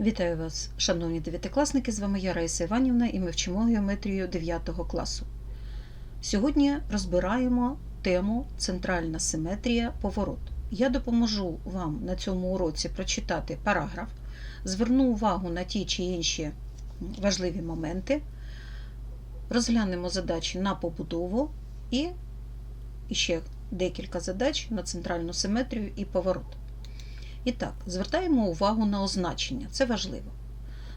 Вітаю вас, шановні дев'ятикласники! З вами я Раїса Іванівна і ми вчимо геометрію 9 класу. Сьогодні розбираємо тему Центральна симетрія поворот. Я допоможу вам на цьому уроці прочитати параграф, зверну увагу на ті чи інші важливі моменти, розглянемо задачі на побудову і ще декілька задач на центральну симетрію і поворот. І так, звертаємо увагу на означення, це важливо.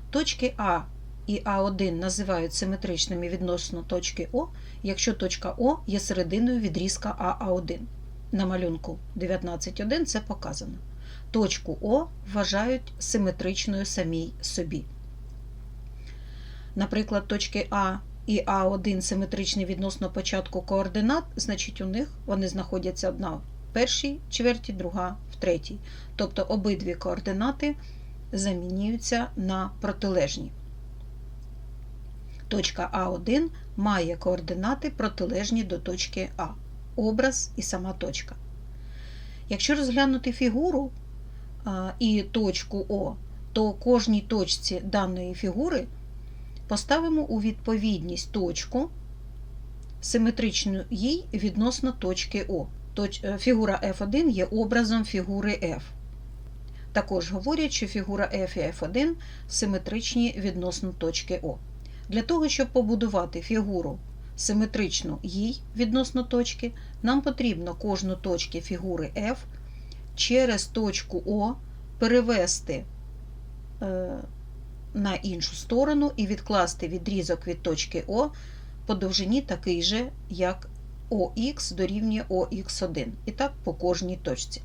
Точки А і А1 називають симетричними відносно точки О, якщо точка О є серединою відрізка АА1. На малюнку 19.1 це показано. Точку О вважають симетричною самій собі. Наприклад, точки А і А1 симетричні відносно початку координат, значить у них вони знаходяться одна першій чверті, друга в третій. Тобто обидві координати замінюються на протилежні. Точка А1 має координати протилежні до точки А, образ і сама точка. Якщо розглянути фігуру і точку О, то кожній точці даної фігури поставимо у відповідність точку, симетричну їй відносно точки О. Точ, фігура F1 є образом фігури F. Також говорять, що фігура F і F1 симетричні відносно точки О. Для того, щоб побудувати фігуру симетричну їй відносно точки, нам потрібно кожну точку фігури F через точку О перевести е, на іншу сторону і відкласти відрізок від точки О по довжині такий же, як ОХ дорівнює ОХ1. І так по кожній точці.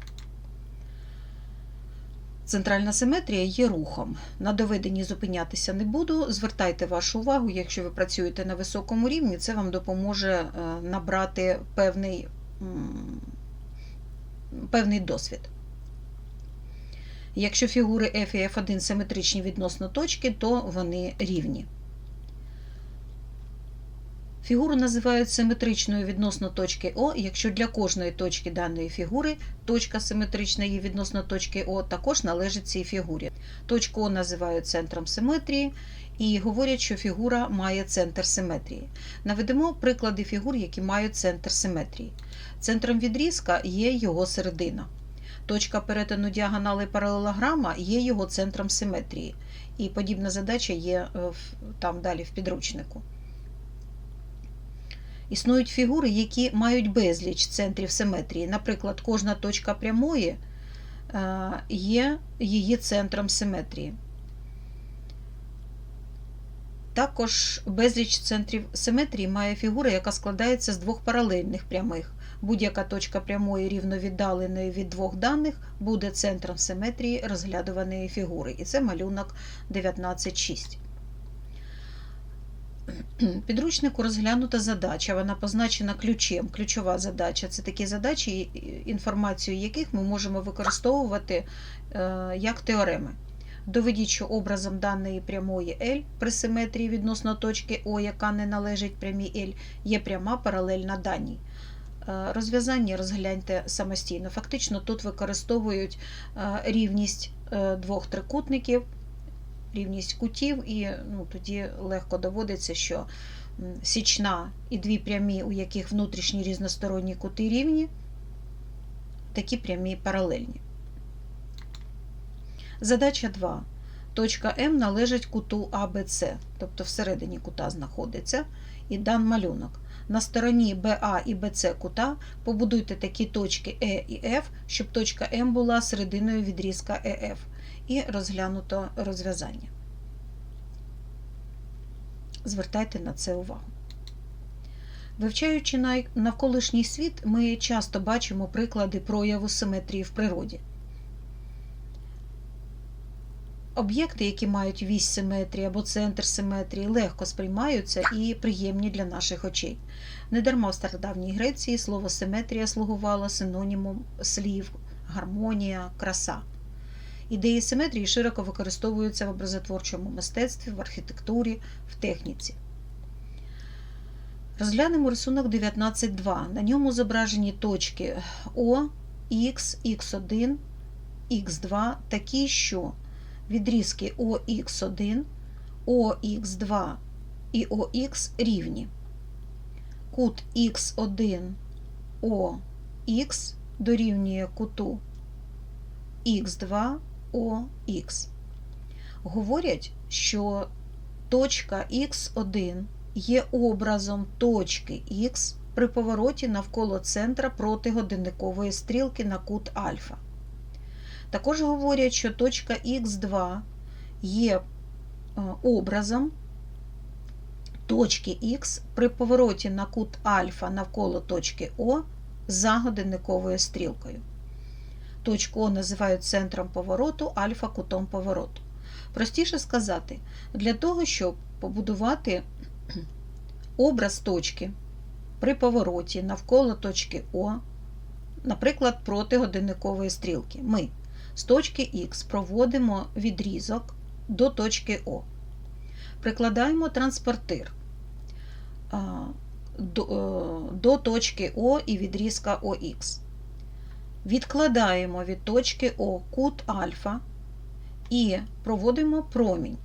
Центральна симетрія є рухом. На доведенні зупинятися не буду. Звертайте вашу увагу, якщо ви працюєте на високому рівні, це вам допоможе набрати певний, певний досвід. Якщо фігури F і F1 симетричні відносно точки, то вони рівні. Фігуру називають симетричною відносно точки О, якщо для кожної точки даної фігури точка симетрична її відносно точки О також належить цій фігурі. Точку О називають центром симетрії і говорять, що фігура має центр симетрії. Наведемо приклади фігур, які мають центр симетрії. Центром відрізка є його середина. Точка перетину діагонали паралелограма є його центром симетрії. І подібна задача є там далі в підручнику. Існують фігури, які мають безліч центрів симетрії. Наприклад, кожна точка прямої є її центром симетрії. Також безліч центрів симетрії має фігура, яка складається з двох паралельних прямих. Будь-яка точка прямої рівновіддаленої від двох даних буде центром симетрії розглядуваної фігури. І це малюнок 19.6. Підручнику розглянута задача, вона позначена ключем. Ключова задача це такі задачі, інформацію яких ми можемо використовувати як теореми. Доведіть, що образом даної прямої L при симетрії відносно точки О, яка не належить прямій L, є пряма паралельна даній. Розв'язання розгляньте самостійно. Фактично тут використовують рівність двох трикутників рівність кутів, і ну, тоді легко доводиться, що січна і дві прямі, у яких внутрішні різносторонні кути рівні, такі прямі паралельні. Задача 2. Точка М належить куту АБЦ, тобто всередині кута знаходиться, і дан малюнок. На стороні БА і БЦ кута побудуйте такі точки Е і Ф, щоб точка М була серединою відрізка ЕФ і розглянуто розв'язання. Звертайте на це увагу. Вивчаючи навколишній світ, ми часто бачимо приклади прояву симетрії в природі. Об'єкти, які мають вісь симетрії або центр симетрії, легко сприймаються і приємні для наших очей. Недарма в стародавній Греції слово симетрія слугувало синонімом слів гармонія, краса. Ідеї симетрії широко використовуються в образотворчому мистецтві, в архітектурі, в техніці. Розглянемо рисунок 19.2. На ньому зображені точки О, Х, Х1, Х2 такі, що відрізки ОХ1, ОХ2 і ОХ рівні. Кут Х1 ОХ дорівнює куту Х2 ОХ. Говорять, що точка Х1 є образом точки Х при повороті навколо центра протигодинникової стрілки на кут альфа. Також говорять, що точка Х2 є е, образом точки Х при повороті на кут альфа навколо точки О за годинниковою стрілкою. Точку О називають центром повороту, альфа кутом повороту. Простіше сказати, для того, щоб побудувати образ точки при повороті навколо точки О, наприклад, проти годинникової стрілки, ми з точки Х проводимо відрізок до точки О. Прикладаємо транспортир до, до точки О і відрізка ОХ. Відкладаємо від точки О кут альфа і проводимо промінь.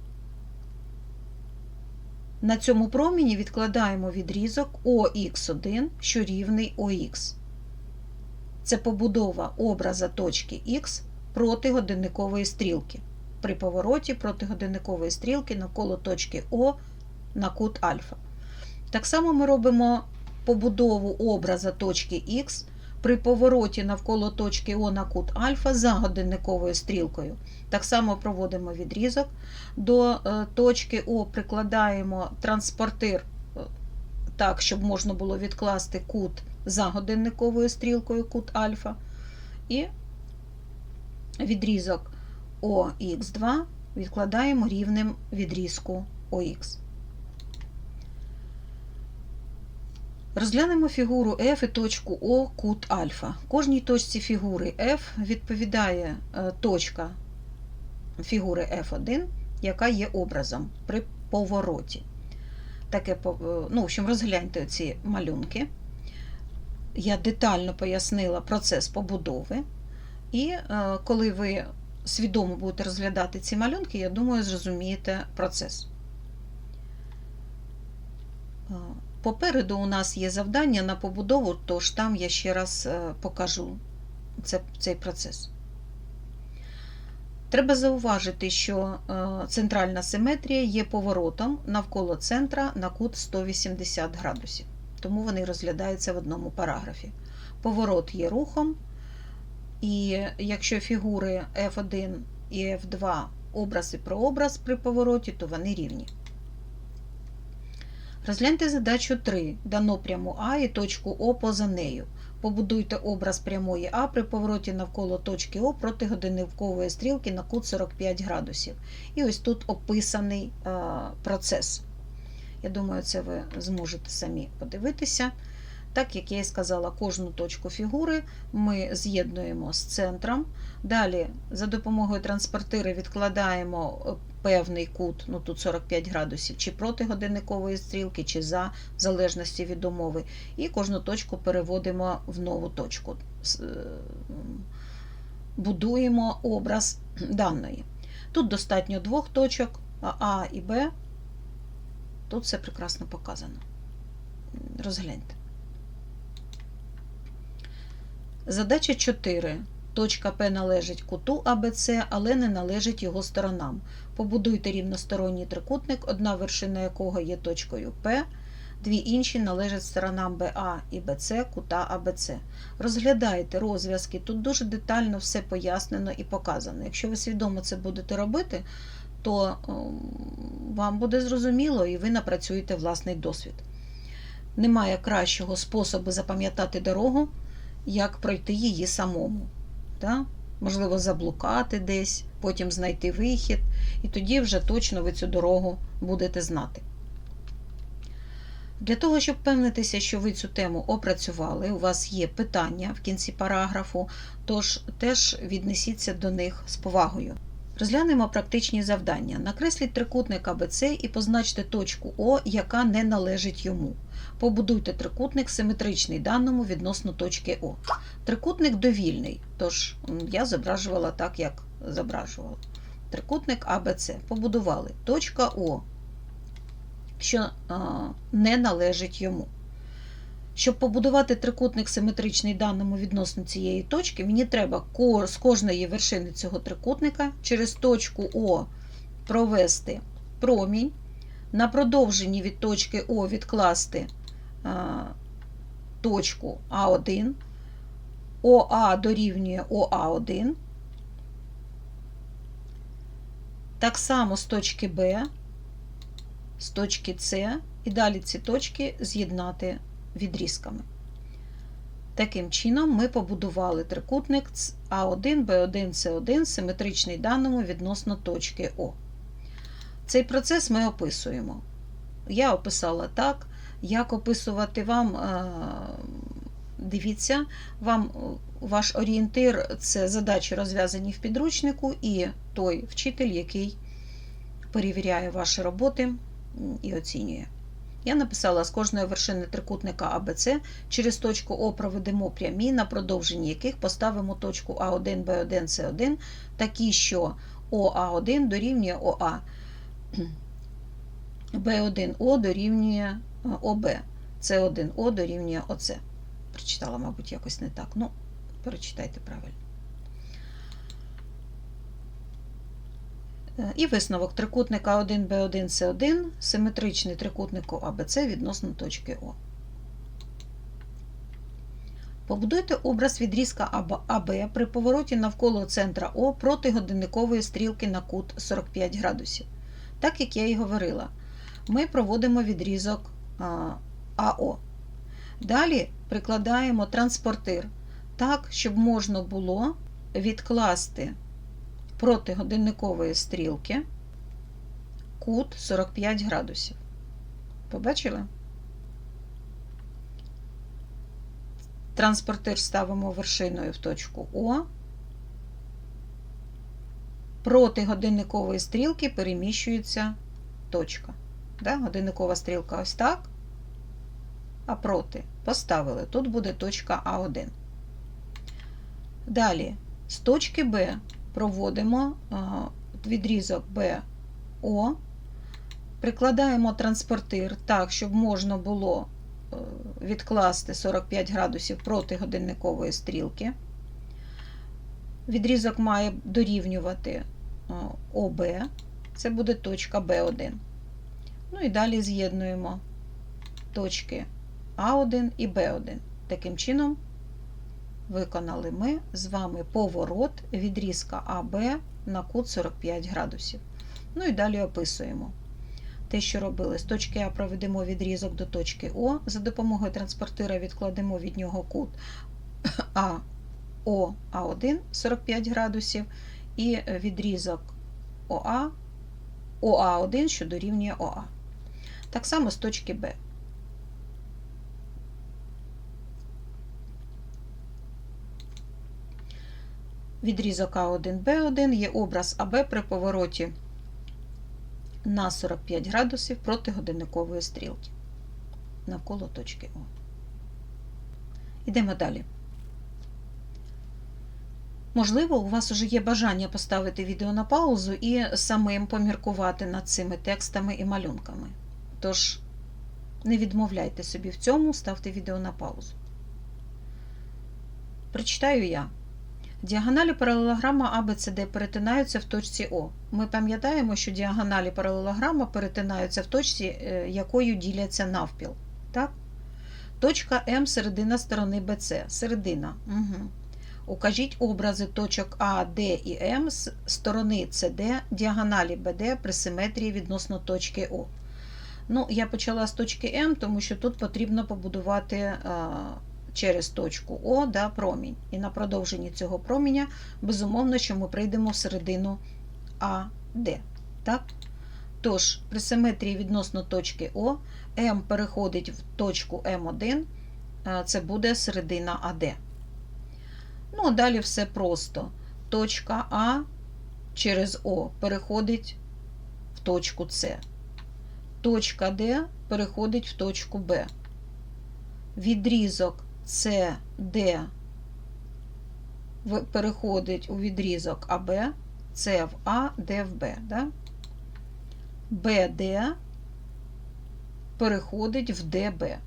На цьому проміні відкладаємо відрізок ОХ1, що рівний ОХ. Це побудова образа точки Х проти годинникової стрілки. При повороті проти годинникової стрілки навколо точки О на кут альфа. Так само ми робимо побудову образа точки Х при повороті навколо точки О на кут альфа за годинниковою стрілкою. Так само проводимо відрізок до е, точки О, прикладаємо транспортир е, так, щоб можна було відкласти кут за годинниковою стрілкою, кут альфа. І відрізок ОХ2 відкладаємо рівнем відрізку ОХ. Розглянемо фігуру F і точку О кут альфа. Кожній точці фігури F відповідає е, точка фігури F1, яка є образом при повороті. Таке, е, ну, в общем, розгляньте ці малюнки. Я детально пояснила процес побудови. І е, коли ви свідомо будете розглядати ці малюнки, я думаю, зрозумієте процес. Попереду у нас є завдання на побудову, тож там я ще раз е, покажу цей процес. Треба зауважити, що е, центральна симетрія є поворотом навколо центра на кут 180 градусів, тому вони розглядаються в одному параграфі. Поворот є рухом, і якщо фігури F1 і F2 образ і прообраз при повороті, то вони рівні. Розгляньте задачу 3. Дано пряму А і точку О поза нею. Побудуйте образ прямої А при повороті навколо точки О проти годинникової стрілки на кут 45 градусів. І ось тут описаний процес. Я думаю, це ви зможете самі подивитися. Так, як я і сказала, кожну точку фігури ми з'єднуємо з центром. Далі, за допомогою транспортири відкладаємо е, певний кут, ну тут 45 градусів, чи проти годинникової стрілки, чи за, в залежності від умови. І кожну точку переводимо в нову точку. Е, будуємо образ даної. Тут достатньо двох точок, А і Б. Тут все прекрасно показано. Розгляньте. Задача 4. Точка П належить куту АБЦ, але не належить його сторонам. Побудуйте рівносторонній трикутник, одна вершина якого є точкою П, дві інші належать сторонам БА і БЦ кута АБЦ. Розглядайте розв'язки, тут дуже детально все пояснено і показано. Якщо ви свідомо це будете робити, то вам буде зрозуміло і ви напрацюєте власний досвід. Немає кращого способу запам'ятати дорогу як пройти її самому. Да? Можливо, заблукати десь, потім знайти вихід, і тоді вже точно ви цю дорогу будете знати. Для того, щоб впевнитися, що ви цю тему опрацювали, у вас є питання в кінці параграфу, тож теж віднесіться до них з повагою. Розглянемо практичні завдання. Накресліть трикутник АБЦ і позначте точку О, яка не належить йому. Побудуйте трикутник симетричний даному відносно точки О. Трикутник довільний, тож я зображувала так, як зображувала. трикутник АБЦ. Побудували. Точка О, що а, не належить йому. Щоб побудувати трикутник симетричний даному відносно цієї точки, мені треба з кожної вершини цього трикутника через точку О провести промінь, на продовженні від точки О відкласти точку А1, ОА дорівнює ОА1. Так само з точки Б, з точки С, і далі ці точки з'єднати відрізками. Таким чином, ми побудували трикутник А1, Б1, С1, симетричний даному відносно точки О. Цей процес ми описуємо. Я описала так, як описувати вам, е, дивіться, вам е, ваш орієнтир це задачі розв'язані в підручнику, і той вчитель, який перевіряє ваші роботи і оцінює. Я написала з кожної вершини трикутника АБЦ через точку О проведемо прямі, на продовженні яких поставимо точку А1, Б1, С1, такі, що ОА1 дорівнює ОА, Б1О дорівнює е, ОБ, С1О дорівнює ОЦ. Прочитала, мабуть, якось не так. Ну, перечитайте правильно. І висновок трикутника 1 Б1 С1 симетричний трикутнику АБЦ відносно точки О. Побудуйте образ відрізка АБ при повороті навколо центра О проти годинникової стрілки на кут 45 градусів. Так як я і говорила, ми проводимо відрізок АО. Далі прикладаємо транспортир так, щоб можна було відкласти проти годинникової стрілки кут 45 градусів. Побачили? Транспортир ставимо вершиною в точку О. Проти годинникової стрілки переміщується точка. Да? Годинникова стрілка ось так. А проти поставили. Тут буде точка А1. Далі з точки Б проводимо відрізок БО, прикладаємо транспортир так, щоб можна було е, відкласти 45 градусів проти годинникової стрілки. Відрізок має дорівнювати е, ОБ, це буде точка Б1. Ну і далі з'єднуємо точки А1 і Б1. Таким чином, виконали ми з вами поворот відрізка АБ на кут 45 градусів. Ну і далі описуємо. Те, що робили, з точки А проведемо відрізок до точки О, за допомогою транспортира відкладемо від нього кут А, О, А1 45 градусів, і відрізок ОА, ОА1, що дорівнює ОА. Так само з точки Б. Відрізок А1, Б1 є образ АБ при повороті на 45 градусів проти годинникової стрілки навколо точки О. Йдемо далі. Можливо, у вас вже є бажання поставити відео на паузу і самим поміркувати над цими текстами і малюнками. Тож, не відмовляйте собі в цьому, ставте відео на паузу. Прочитаю я. Діагоналі паралелограма ABCD перетинаються в точці О. Ми пам'ятаємо, що діагоналі паралелограма перетинаються в точці, е, якою діляться навпіл. Так? Точка М середина сторони BC. Середина. Угу. Укажіть образи точок А, Д і М з сторони CD, діагоналі BD при симетрії відносно точки О. Ну, Я почала з точки М, тому що тут потрібно побудувати через точку О да, промінь. І на продовженні цього проміня, безумовно, що ми прийдемо в середину АД. Так? Тож, при симетрії відносно точки О, М переходить в точку М1, це буде середина АД. Ну, а далі все просто. Точка А через О переходить в точку С. Точка Д переходить в точку Б. Відрізок CD переходить у відрізок АБ. С в А, Д в Б. Да? БД переходить в ДБ.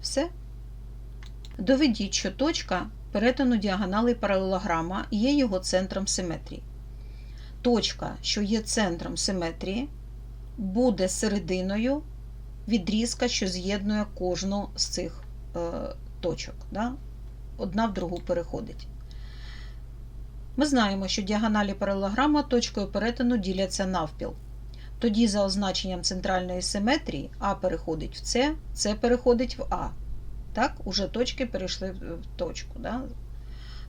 Все. Доведіть, що точка перетину діагоналей паралелограма є його центром симетрії. Точка, що є центром симетрії, буде серединою відрізка, що з'єднує кожну з цих е, точок. Да? Одна в другу переходить. Ми знаємо, що діагоналі паралелограма точкою перетину діляться навпіл. Тоді, за означенням центральної симетрії, А переходить в С, С переходить в А. Так, уже точки перейшли в точку. Да?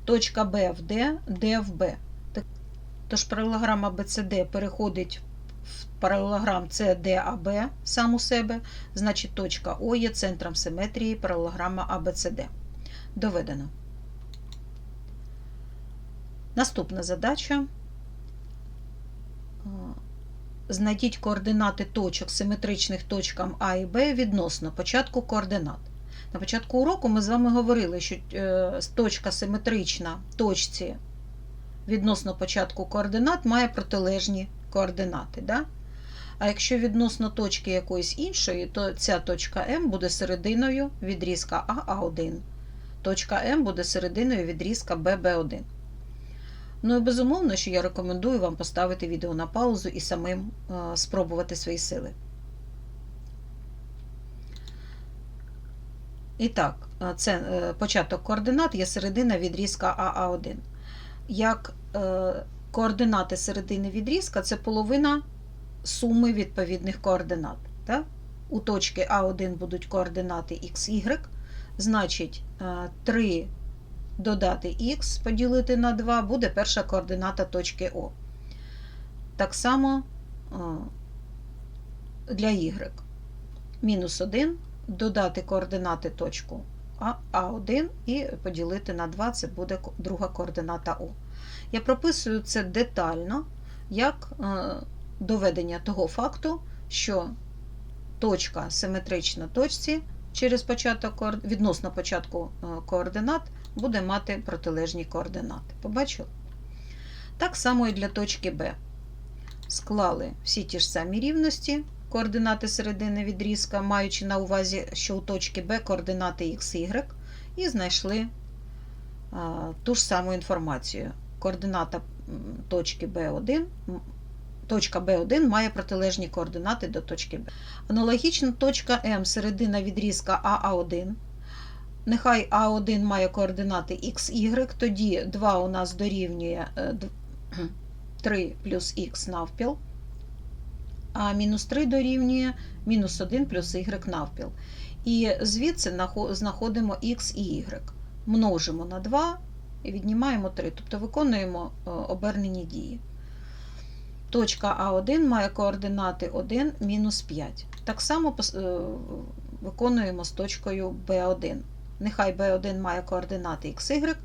Точка Б в Д, Д в Б. Тож паралелограма BCD переходить в паралелограм CDAB сам у себе, значить точка О є центром симетрії паралелограма ABCD. Доведено. Наступна задача. Знайдіть координати точок симетричних точкам А і Б відносно початку координат. На початку уроку ми з вами говорили, що точка симетрична точці відносно початку координат має протилежні координати. Да? А якщо відносно точки якоїсь іншої, то ця точка М буде серединою відрізка АА1. Точка М буде серединою відрізка ББ1. Ну і безумовно, що я рекомендую вам поставити відео на паузу і самим е, спробувати свої сили. І так, це е, початок координат є середина відрізка АА1. Як е, координати середини відрізка це половина суми відповідних координат. Так? У точки А1 будуть координати XY, значить 3 додати х поділити на 2 буде перша координата точки О. Так само для y. Мінус 1 додати координати точку А1 і поділити на 2 це буде друга координата О. Я прописую це детально як доведення того факту, що точка симетрична точці через початок відносно початку координат буде мати протилежні координати. Побачили? Так само і для точки Б. Склали всі ті ж самі рівності, координати середини відрізка, маючи на увазі, що у точки Б координати x, y, і знайшли а, ту ж саму інформацію. Координата точки B1, точка B1 має протилежні координати до точки Б. Аналогічно точка М середина відрізка АА1. Нехай А1 має координати XY, тоді 2 у нас дорівнює 3 плюс х навпіл, а мінус 3 дорівнює мінус 1 плюс y навпіл. І звідси знаходимо х і y. Множимо на 2 і віднімаємо 3, тобто виконуємо обернені дії. Точка А1 має координати 1 мінус 5. Так само виконуємо з точкою Б1. Нехай B1 має координати XY,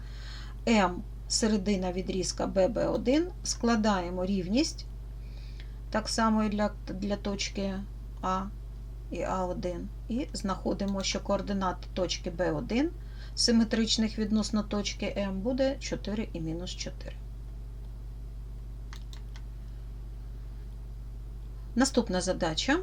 М середина відрізка BB1, складаємо рівність, так само і для, для точки А і А1, і знаходимо, що координати точки B1 симетричних відносно точки М буде 4 і мінус 4. Наступна задача.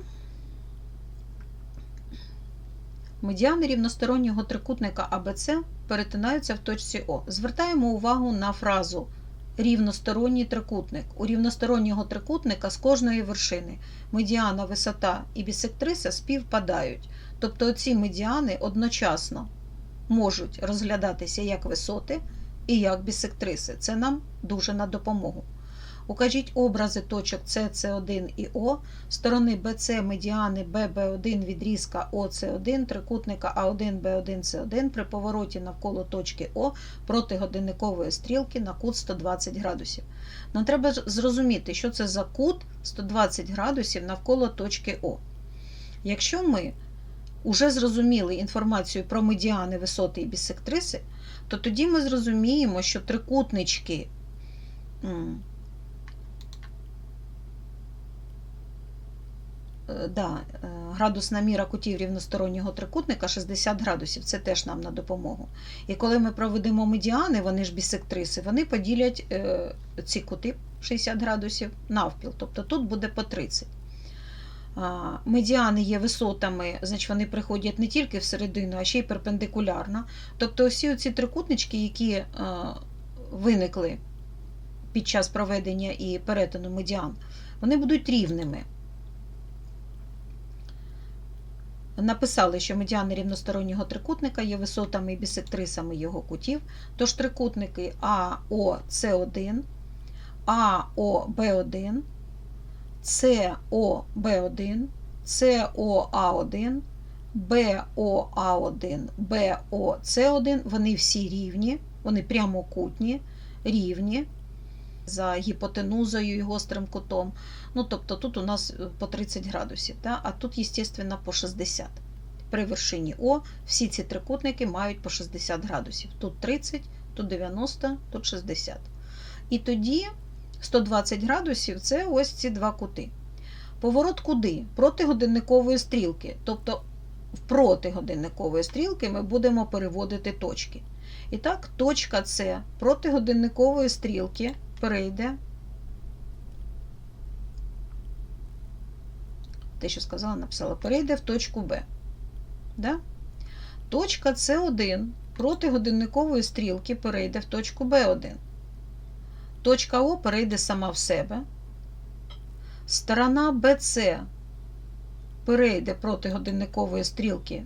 Медіани рівностороннього трикутника АБЦ перетинаються в точці О. Звертаємо увагу на фразу рівносторонній трикутник. У рівностороннього трикутника з кожної вершини медіана, висота і бісектриса співпадають. Тобто ці медіани одночасно можуть розглядатися як висоти і як бісектриси. Це нам дуже на допомогу. Укажіть образи точок С, С1 і О, сторони BC, медіани ББ1 відрізка ОС1, трикутника А1, Б1, С1 при повороті навколо точки О проти годинникової стрілки на кут 120 градусів. Нам треба зрозуміти, що це за кут 120 градусів навколо точки О. Якщо ми вже зрозуміли інформацію про медіани, висоти і бісектриси, то тоді ми зрозуміємо, що трикутнички. е, да, е, градусна міра кутів рівностороннього трикутника 60 градусів. Це теж нам на допомогу. І коли ми проведемо медіани, вони ж бісектриси, вони поділять е, ці кути 60 градусів навпіл. Тобто тут буде по 30. Медіани є висотами, значить вони приходять не тільки всередину, а ще й перпендикулярно. Тобто всі ці трикутнички, які е, виникли під час проведення і перетину медіан, вони будуть рівними. Написали, що медіани рівностороннього трикутника є висотами і бісектрисами його кутів, тож трикутники АОС1, АОБ1, СОБ1, СОА1, БОА1, БОС1, вони всі рівні, вони прямокутні, рівні за гіпотенузою і гострим кутом. Ну, тобто тут у нас по 30 градусів, да? а тут, звісно, по 60. При вершині О всі ці трикутники мають по 60 градусів. Тут 30, тут 90, тут 60. І тоді 120 градусів це ось ці два кути. Поворот куди? Проти годинникової стрілки. Тобто в проти годинникової стрілки ми будемо переводити точки. І так, точка С проти годинникової стрілки перейде. Те, що сказала, написала, перейде в точку Б. Да? Точка С1 проти годинникової стрілки перейде в точку Б1. Точка О перейде сама в себе. Сторона BC перейде проти годинникової стрілки.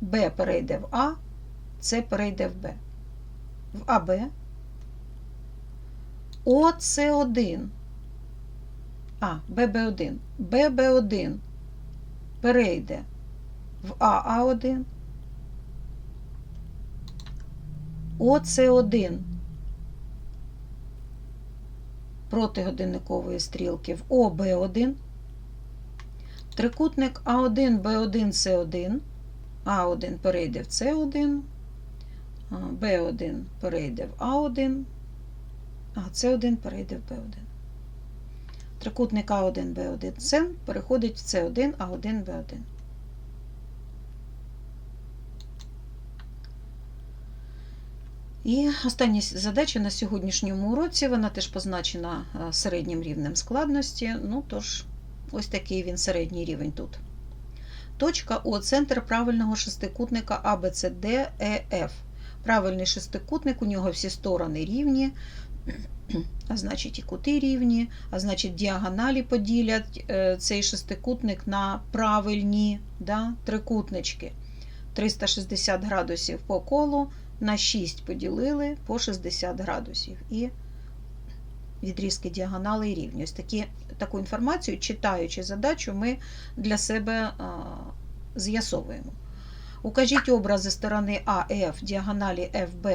Б перейде в А, С перейде в Б. В АБ. ОС1. А, ББ1. ББ1 перейде в АА1. ОС1 проти годинникової стрілки в ОБ1. Трикутник А1, Б1, С1. А1 перейде в С1, Б1 перейде в А1, а С1 перейде в Б1. Трикутник А1, Б1, С переходить в С1, А1, Б1. І остання задача на сьогоднішньому уроці, вона теж позначена е, середнім рівнем складності. Ну, тож, ось такий він середній рівень тут. Точка О центр правильного шестикутника ABCDEF. Правильний шестикутник, у нього всі сторони рівні, а значить і кути рівні, а значить діагоналі поділять е, цей шестикутник на правильні да, трикутнички. 360 градусів по колу на 6 поділили по 60 градусів. І відрізки діагонали і рівні. Ось такі, таку інформацію, читаючи задачу, ми для себе а, з'ясовуємо. Укажіть образи сторони АФ, діагоналі ФБ,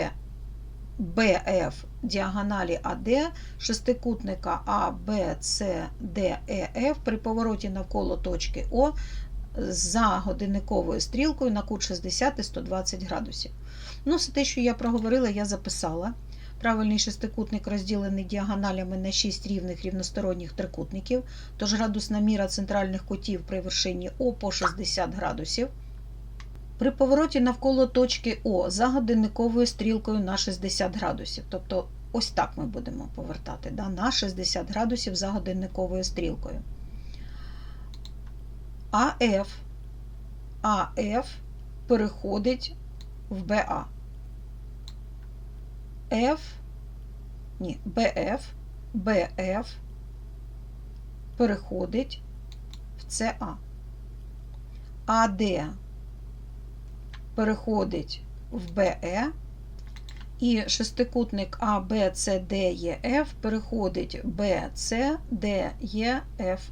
БФ, діагоналі АД, шестикутника А, Б, С, Д, Е, Ф при повороті навколо точки О за годинниковою стрілкою на кут 60 і 120 градусів. Ну, все те, що я проговорила, я записала. Правильний шестикутник розділений діагоналями на 6 рівних рівносторонніх трикутників, тож градусна міра центральних кутів при вершині О по 60 градусів. При повороті навколо точки О за годинниковою стрілкою на 60 градусів. Тобто, ось так ми будемо повертати да, на 60 градусів за годинниковою стрілкою. АФ АФ переходить в БА. F, ні, БФ, БФ переходить в СА. АД переходить в БЕ, і шестикутник А, Б, С, Д, Е, Ф переходить Б, С, Д, Е, Ф.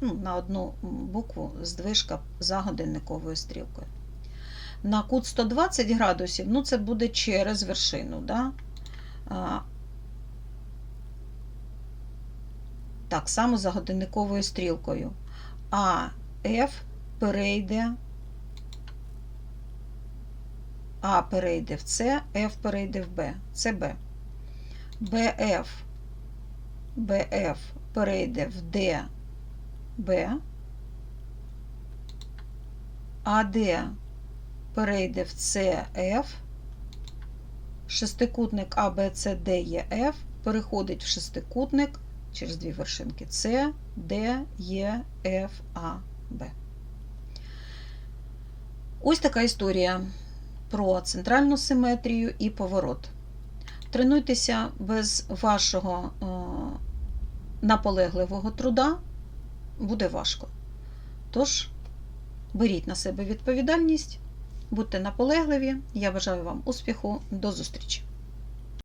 Ну, на одну букву здвижка за годинниковою стрілкою. На кут 120 градусів, ну це буде через вершину. Да? Так само за годинниковою стрілкою. А F перейде, А перейде в С, F перейде в Б. Це Б. БФ, БФ перейде в Д, Б, АД перейде в CF, шестикутник ABCDEF переходить в шестикутник через дві вершинки С, Д, Е, Ф, А, Б. Ось така історія про центральну симетрію і поворот. Тренуйтеся без вашого е, наполегливого труда, буде важко. Тож, беріть на себе відповідальність, будьте наполегливі. Я бажаю вам успіху. До зустрічі!